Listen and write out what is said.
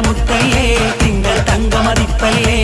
முத்தையே திங்கள் தங்க மதிப்பல்லே